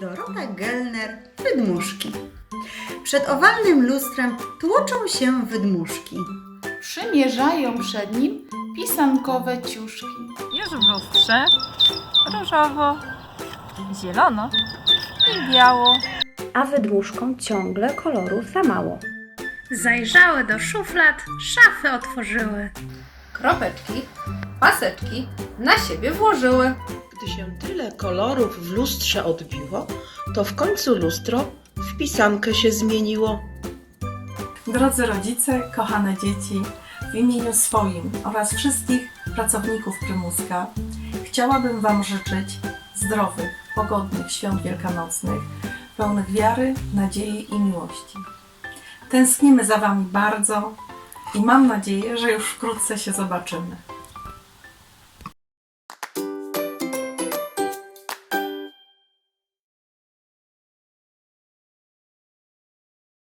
Dorota Gelner, Wydmuszki. Przed owalnym lustrem tłoczą się wydmuszki. Przymierzają przed nim pisankowe ciuszki. Już w lustrze różowo, zielono i biało. a wydmuszkom ciągle kolorów za mało. Zajrzały do szuflad, szafy otworzyły. Kropeczki, paseczki na siebie włożyły. Gdy się tyle kolorów w lustrze odbiło, to w końcu lustro w pisankę się zmieniło. Drodzy rodzice, kochane dzieci, w imieniu swoim oraz wszystkich pracowników Prymuska chciałabym Wam życzyć zdrowych, pogodnych świąt wielkanocnych, pełnych wiary, nadziei i miłości. Tęsknimy za Wami bardzo i mam nadzieję, że już wkrótce się zobaczymy.